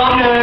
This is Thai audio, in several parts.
Welcome.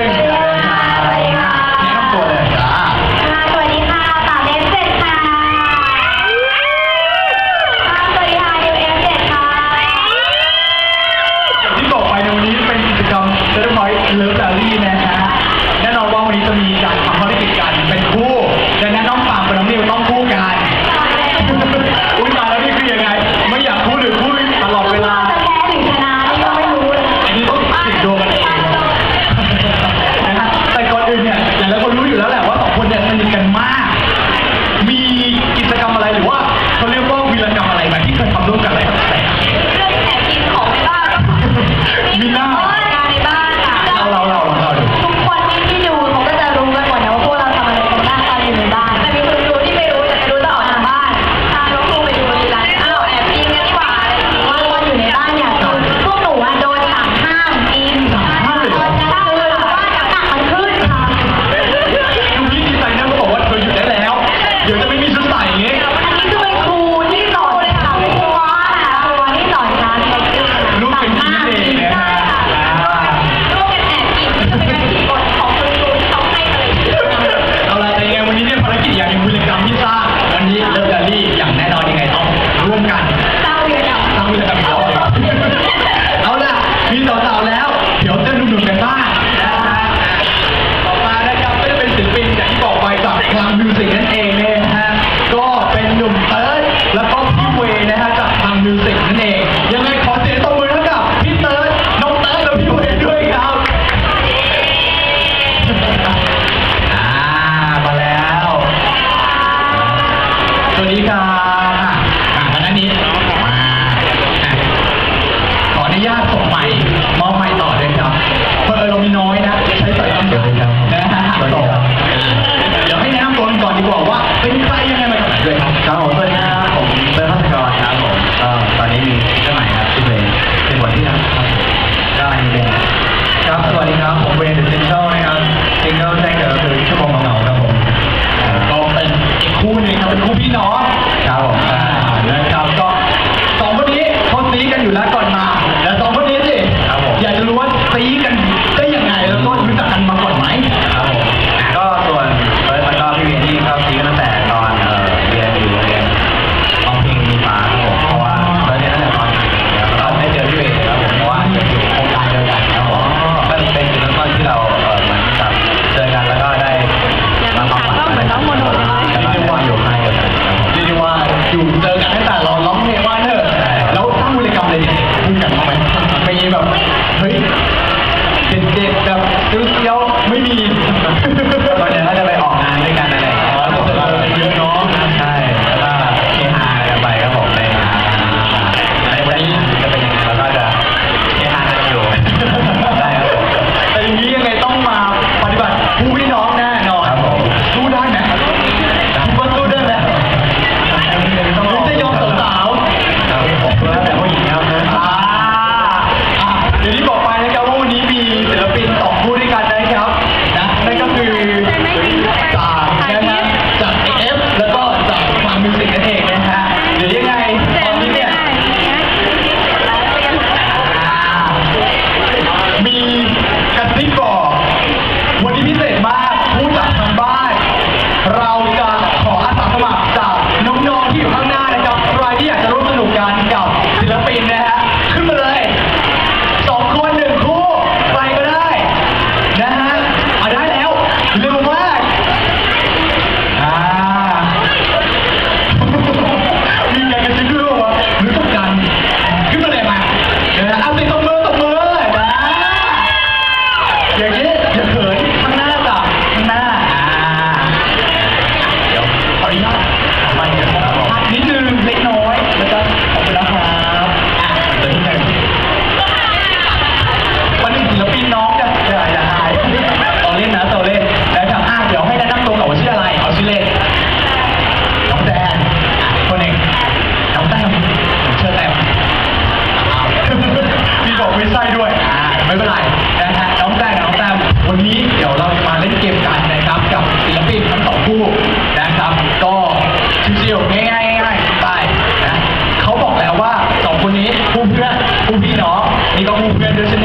Everybody now,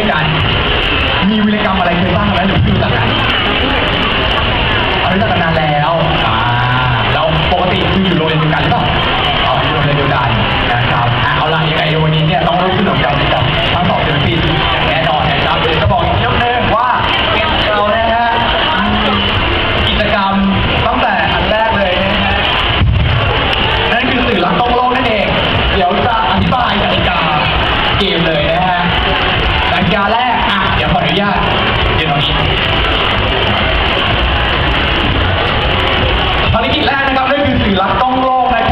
ยกัน มีวิรกรรมอะไรเคยบ้างไหมหรือพี่นจักกันเอารู้จักกันนานแล้วอ่าเราปกติคืออยู่โรงเรียนเดียวกันหรือเปล่าอ๋ออยู่โรงเรียนเดียวกันนะครับอ่าเอาละยังไงวันนี้เนี่ยต้องร่วมสนุกกันกับทั้งสองศิลปินอย่แน่นอนนะครับเจะบอกอีกเรื่งหนึงว่าเรานะฮะกิจกรรมตั้งแต่อันแรกเลยนะฮะนั่นคือสื่อรักต้องโลกนั่นเอง เดี๋ยวจะอธิบายกติกาเกมเลยนะฮะ ยาแรกอะเดี๋ยวขออนุญาตเดี๋ยวนี้ภารกิจแรกนะครับนั่นคือสื่อรักต้องโลกนะครับ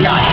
not.